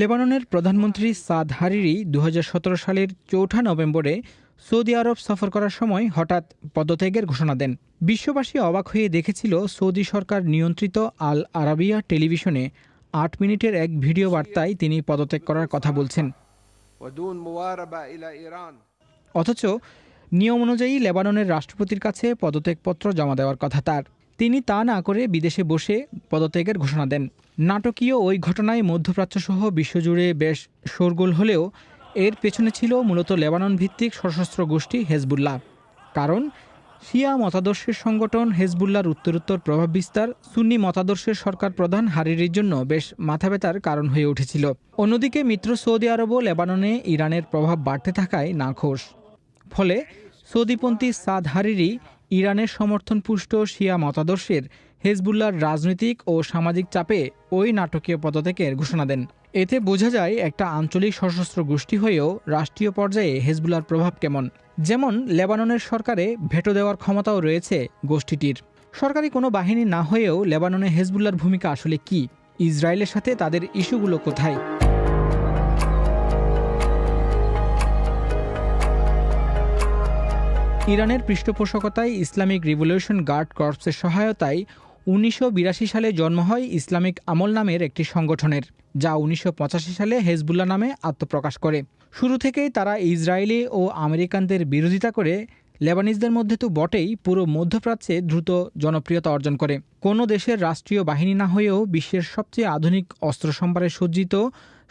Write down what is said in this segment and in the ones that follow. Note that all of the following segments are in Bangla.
লেবাননের প্রধানমন্ত্রী সাদ হারিরি দু হাজার সতেরো সালের চৌঠা নভেম্বরে সৌদি আরব সফর করার সময় হঠাৎ পদত্যাগের ঘোষণা দেন। বিশ্ববাসী অবাক হয়ে দেখেছিল সৌদি সরকার নিয়ন্ত্রিত আল আরাবিয়া টেলিভিশনে আট মিনিটের এক ভিডিও বার্তায় তিনি পদত্যাগ করার কথা বলছেন। অথচ নিয়ম অনুযায়ী লেবাননের রাষ্ট্রপতির কাছে পদত্যাগপত্র জমা দেওয়ার কথা তার। তিনি তা না করে বিদেশে বসে পদত্যাগের ঘোষণা দেন। নাটকীয় ওই ঘটনায় মধ্যপ্রাচ্যসহ বিশ্বজুড়ে বেশ শোরগোল হলেও এর পেছনে ছিল মূলত লেবানন ভিত্তিক সশস্ত্র গোষ্ঠী হেজবুল্লাহ। কারণ, শিয়া মতাদর্শের সংগঠন হেজবুল্লাহর উত্তরোত্তর প্রভাব বিস্তার সুন্নি মতাদর্শের সরকার প্রধান হারিরির জন্য বেশ মাথাব্যথার কারণ হয়ে উঠেছিল। অন্যদিকে মিত্র সৌদি আরবও লেবাননে ইরানের প্রভাব বাড়তে থাকায় নাখোশ। ফলে সৌদিপন্থী সাদ হারিরি ইরানের সমর্থনপুষ্ট শিয়া মতাদর্শের হেজবুল্লাহর রাজনৈতিক ও সামাজিক চাপে ওই নাটকীয় পদত্যাগের ঘোষণা দেন। এতে বোঝা যায় একটা আঞ্চলিক সশস্ত্র গোষ্ঠী হয়েও রাষ্ট্রীয় পর্যায়ে হেজবুল্লাহর প্রভাব কেমন। যেমন, লেবাননের সরকারে ভেটো দেওয়ার ক্ষমতাও রয়েছে গোষ্ঠীটির। সরকারি কোনো বাহিনী না হয়েও লেবাননে হেজবুল্লার ভূমিকা আসলে কি? ইসরায়েলের সাথে তাদের ইস্যুগুলো কোথায়? ইরানের পৃষ্ঠপোষকতায় ইসলামিক রিভলিউশন গার্ড কর্পসের সহায়তায় উনিশশো বিরাশি সালে জন্ম হয় ইসলামিক আমল নামের একটি সংগঠনের, যা উনিশশো পঁচাশি সালে হেজবুল্লাহ নামে আত্মপ্রকাশ করে। শুরু থেকেই তারা ইসরায়েলি ও আমেরিকানদের বিরোধিতা করে, লেবানিজদের মধ্যে তো বটেই পুরো মধ্যপ্রাচ্যে দ্রুত জনপ্রিয়তা অর্জন করে। কোনো দেশের রাষ্ট্রীয় বাহিনী না হয়েও বিশ্বের সবচেয়ে আধুনিক অস্ত্র সম্ভারে সজ্জিত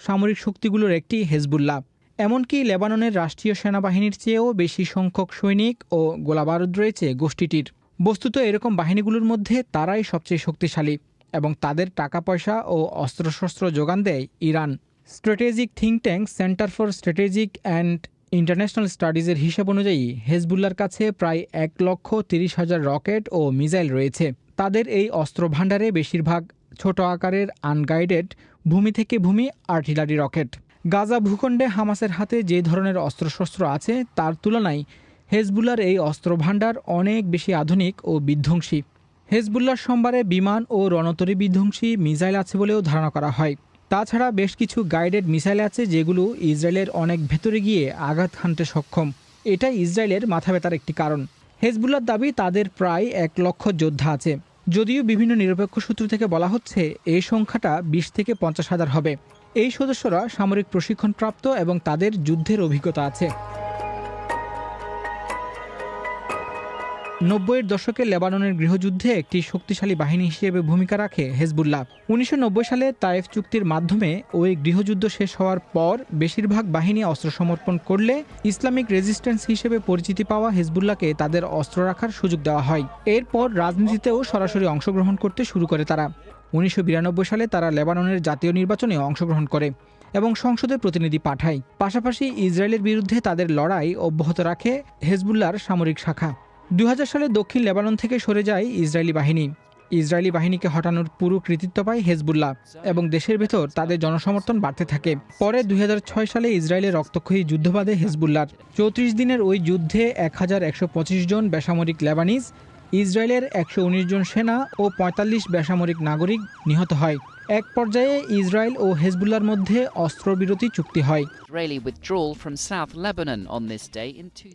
সামরিক শক্তিগুলোর একটি হেজবুল্লাহ। এমনকি লেবাননের রাষ্ট্রীয় সেনাবাহিনীর চেয়েও বেশি সংখ্যক সৈনিক ও গোলাবারুদ রয়েছে গোষ্ঠীটির। বস্তুত এরকম বাহিনীগুলোর মধ্যে তারাই সবচেয়ে শক্তিশালী এবং তাদের টাকা পয়সা ও অস্ত্রশস্ত্র যোগান দেয় Iran. Strategic think tank centre for strategic and international স্টাডিজের হিসাব অনুযায়ী হেজবুল্লার কাছে প্রায় এক লক্ষ তিরিশ হাজার রকেট ও মিসাইল রয়েছে। তাদের এই অস্ত্র ভাণ্ডারে বেশিরভাগ ছোট আকারের আনগাইডেড, ভূমি থেকে ভূমি আর্টিলারি রকেট। গাজা ভূখণ্ডে হামাসের হাতে যে ধরনের অস্ত্রশস্ত্র আছে, তার তুলনায় হেজবুল্লার এই অস্ত্র ভাণ্ডার অনেক বেশি আধুনিক ও বিধ্বংসী। হেজবুল্লার সোমবারে বিমান ও রণতরী বিধ্বংসী মিসাইল আছে বলেও ধারণা করা হয়। তাছাড়া বেশ কিছু গাইডেড মিসাইল আছে যেগুলো ইসরায়েলের অনেক ভেতরে গিয়ে আঘাত হানতে সক্ষম। এটা ইসরায়েলের মাথা ব্যথার একটি কারণ। হেজবুল্লার দাবি, তাদের প্রায় এক লক্ষ যোদ্ধা আছে। যদিও বিভিন্ন নিরপেক্ষ সূত্র থেকে বলা হচ্ছে, এই সংখ্যাটা বিশ থেকে পঞ্চাশ হাজার হবে। এই সদস্যরা সামরিক প্রশিক্ষণপ্রাপ্ত এবং তাদের যুদ্ধের অভিজ্ঞতা আছে। নব্বইয়ের দশকে লেবাননের গৃহযুদ্ধে একটি শক্তিশালী বাহিনী হিসেবে ভূমিকা রাখে হেজবুল্লাহ। উনিশশো নব্বই সালে তায়েফ চুক্তির মাধ্যমে ওই গৃহযুদ্ধ শেষ হওয়ার পর বেশিরভাগ বাহিনী অস্ত্র সমর্পণ করলে ইসলামিক রেজিস্ট্যান্স হিসেবে পরিচিতি পাওয়া হেজবুল্লাহকে তাদের অস্ত্র রাখার সুযোগ দেওয়া হয়। এরপর রাজনীতিতেও সরাসরি অংশগ্রহণ করতে শুরু করে তারা। উনিশশো বিরানব্বই সালে তারা লেবাননের জাতীয় নির্বাচনে অংশগ্রহণ করে এবং সংসদে প্রতিনিধি পাঠায়। পাশাপাশি ইসরায়েলের বিরুদ্ধে তাদের লড়াই অব্যাহত রাখে হেজবুল্লাহর সামরিক শাখা। দুই হাজার সালে দক্ষিণ লেবানন থেকে সরে যায় ইসরায়েলি বাহিনী। ইসরায়েলি বাহিনীকে হটানোর পুরো কৃতিত্ব পায় হেজবুল্লাহ এবং দেশের ভেতর তাদের জনসমর্থন বাড়তে থাকে। পরে দুই হাজার ছয় সালে ইসরায়েলের রক্তক্ষয়ী যুদ্ধ বাঁধে হেজবুল্লার চৌত্রিশ দিনের ওই যুদ্ধে এক হাজার একশো পঁচিশ জন বেসামরিক লেবানিজ ইসরায়েলের একশো জন সেনা ও ৪৫ বেসামরিক নাগরিক নিহত হয়। এক পর্যায়ে ইসরায়েল ও হেজবুল্লার মধ্যে অস্ত্রবিরতি চুক্তি হয়।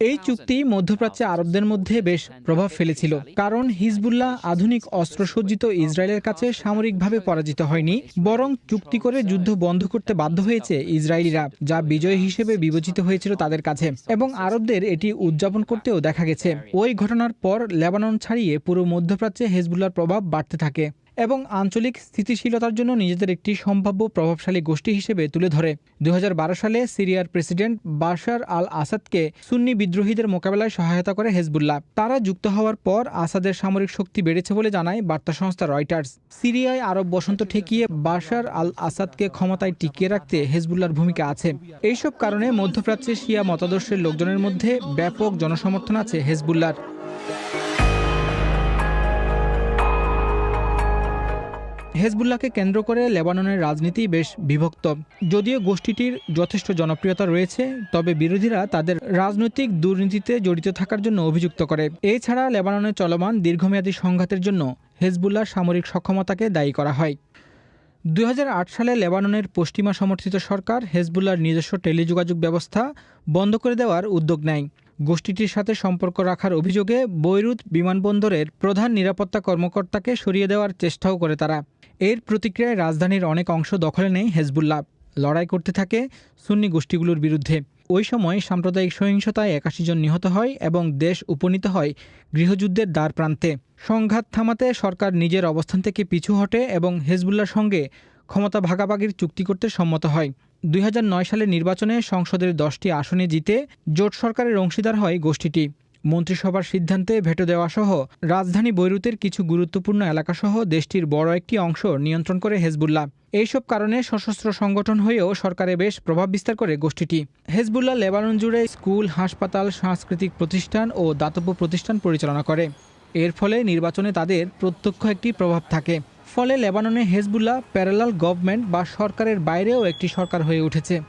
এই চুক্তি মধ্যপ্রাচ্যে আরবদের মধ্যে বেশ প্রভাব ফেলেছিল কারণ হিজবুল্লাহ আধুনিক অস্ত্রসজ্জিত ইসরায়েলের কাছে সামরিকভাবে পরাজিত হয়নি বরং চুক্তি করে যুদ্ধ বন্ধ করতে বাধ্য হয়েছে ইসরায়েলিরা যা বিজয় হিসেবে বিবেচিত হয়েছিল তাদের কাছে এবং আরবদের এটি উদযাপন করতেও দেখা গেছে। ওই ঘটনার পর লেবানন ছাড়িয়ে পুরো মধ্যপ্রাচ্যে হেজবুল্লার প্রভাব বাড়তে থাকে। এবং আঞ্চলিক স্থিতিশীলতার জন্য নিজেদের একটি সম্ভাব্য প্রভাবশালী গোষ্ঠী হিসেবে তুলে ধরে। দু হাজার বারো সালে সিরিয়ার প্রেসিডেন্ট বাশার আল আসাদকে সুন্নি বিদ্রোহীদের মোকাবেলায় সহায়তা করে হেজবুল্লাহ। তারা যুক্ত হওয়ার পর আসাদের সামরিক শক্তি বেড়েছে বলে জানায় বার্তা সংস্থা রয়টার্স। সিরিয়ায় আরব বসন্ত ঠেকিয়ে বাশার আল আসাদকে ক্ষমতায় টিকিয়ে রাখতে হেজবুল্লার ভূমিকা আছে। এইসব কারণে মধ্যপ্রাচ্যে শিয়া মতাদর্শের লোকজনের মধ্যে ব্যাপক জনসমর্থন আছে হেজবুল্লার হেজবুল্লাহকে কেন্দ্র করে লেবাননের রাজনীতি বেশ বিভক্ত। যদিও গোষ্ঠীটির যথেষ্ট জনপ্রিয়তা রয়েছে, তবে বিরোধীরা তাদের রাজনৈতিক দুর্নীতিতে জড়িত থাকার জন্য অভিযুক্ত করে। এছাড়া লেবাননে চলমান দীর্ঘমেয়াদী সংঘাতের জন্য হেজবুল্লাহর সামরিক সক্ষমতাকে দায়ী করা হয়। দুই হাজার আট সালে লেবাননের পশ্চিমা সমর্থিত সরকার হেজবুল্লার নিজস্ব টেলিযোগাযোগ ব্যবস্থা বন্ধ করে দেওয়ার উদ্যোগ নেয়। গোষ্ঠীটির সাথে সম্পর্ক রাখার অভিযোগে বৈরুত বিমানবন্দরের প্রধান নিরাপত্তা কর্মকর্তাকে সরিয়ে দেওয়ার চেষ্টাও করে তারা। এর প্রতিক্রিয়ায় রাজধানীর অনেক অংশ দখলে নেয় হেজবুল্লাহ। লড়াই করতে থাকে সুন্নি গোষ্ঠীগুলোর বিরুদ্ধে। ওই সময় সাম্প্রদায়িক সহিংসতায় একাশি জন নিহত হয় এবং দেশ উপনীত হয় গৃহযুদ্ধের দ্বার প্রান্তে। সংঘাত থামাতে সরকার নিজের অবস্থান থেকে পিছু হটে এবং হেজবুল্লার সঙ্গে ক্ষমতা ভাগাভাগির চুক্তি করতে সম্মত হয়। দুই হাজার নয় সালের নির্বাচনে সংসদের দশটি আসনে জিতে জোট সরকারের অংশীদার হয় গোষ্ঠীটি। মন্ত্রিসভার সিদ্ধান্তে ভেটো দেওয়া সহ রাজধানী বৈরুতের কিছু গুরুত্বপূর্ণ এলাকাসহ দেশটির বড় একটি অংশ নিয়ন্ত্রণ করে হেজবুল্লাহ। এইসব কারণে সশস্ত্র সংগঠন হয়েও সরকারে বেশ প্রভাব বিস্তার করে গোষ্ঠীটি। হেজবুল্লাহ লেবানন জুড়ে স্কুল, হাসপাতাল, সাংস্কৃতিক প্রতিষ্ঠান ও দাতব্য প্রতিষ্ঠান পরিচালনা করে। এর ফলে নির্বাচনে তাদের প্রত্যক্ষ একটি প্রভাব থাকে। ফলে লেবাননে হেজবুল্লাহ প্যারালাল গভর্নমেন্ট বা সরকারের বাইরেও একটি সরকার হয়ে উঠেছে।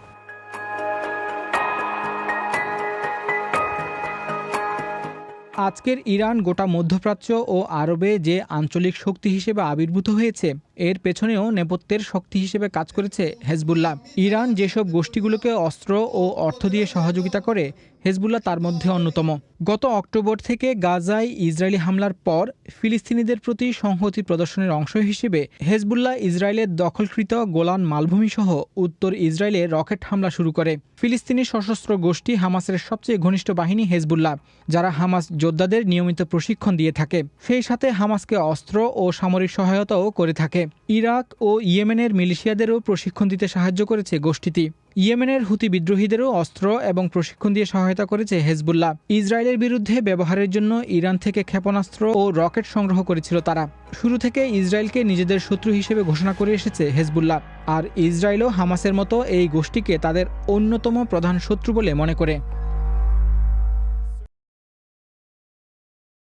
আজকের ইরান গোটা মধ্যপ্রাচ্য ও আরবে যে আঞ্চলিক শক্তি হিসেবে আবির্ভূত হয়েছে এর পেছনেও নেপথ্যের শক্তি হিসেবে কাজ করেছে হেজবুল্লাহ। ইরান যেসব গোষ্ঠীগুলোকে অস্ত্র ও অর্থ দিয়ে সহযোগিতা করে, হেজবুল্লাহ তার মধ্যে অন্যতম। গত অক্টোবর থেকে গাজায় ইসরায়েলি হামলার পর ফিলিস্তিনিদের প্রতি সংহতি প্রদর্শনের অংশ হিসেবে হেজবুল্লাহ ইসরায়েলের দখলকৃত গোলান মালভূমি সহ উত্তর ইসরায়েলে রকেট হামলা শুরু করে। ফিলিস্তিনি সশস্ত্র গোষ্ঠী হামাসের সবচেয়ে ঘনিষ্ঠ বাহিনী হেজবুল্লাহ, যারা হামাস যোদ্ধাদের নিয়মিত প্রশিক্ষণ দিয়ে থাকে। সেই সাথে হামাসকে অস্ত্র ও সামরিক সহায়তাও করে থাকে। ইরাক ও ইয়েমেনের মিলিশিয়াদেরও প্রশিক্ষণ দিতে সাহায্য করেছে গোষ্ঠীটি। ইয়েমেনের হুতি বিদ্রোহীদেরও অস্ত্র এবং প্রশিক্ষণ দিয়ে সহায়তা করেছে হেজবুল্লাহ। ইসরায়েলের বিরুদ্ধে ব্যবহারের জন্য ইরান থেকে ক্ষেপণাস্ত্র ও রকেট সংগ্রহ করেছিল তারা। শুরু থেকে ইসরায়েলকে নিজেদের শত্রু হিসেবে ঘোষণা করে এসেছে হেজবুল্লাহ। আর ইসরায়েলও হামাসের মতো এই গোষ্ঠীকে তাদের অন্যতম প্রধান শত্রু বলে মনে করে।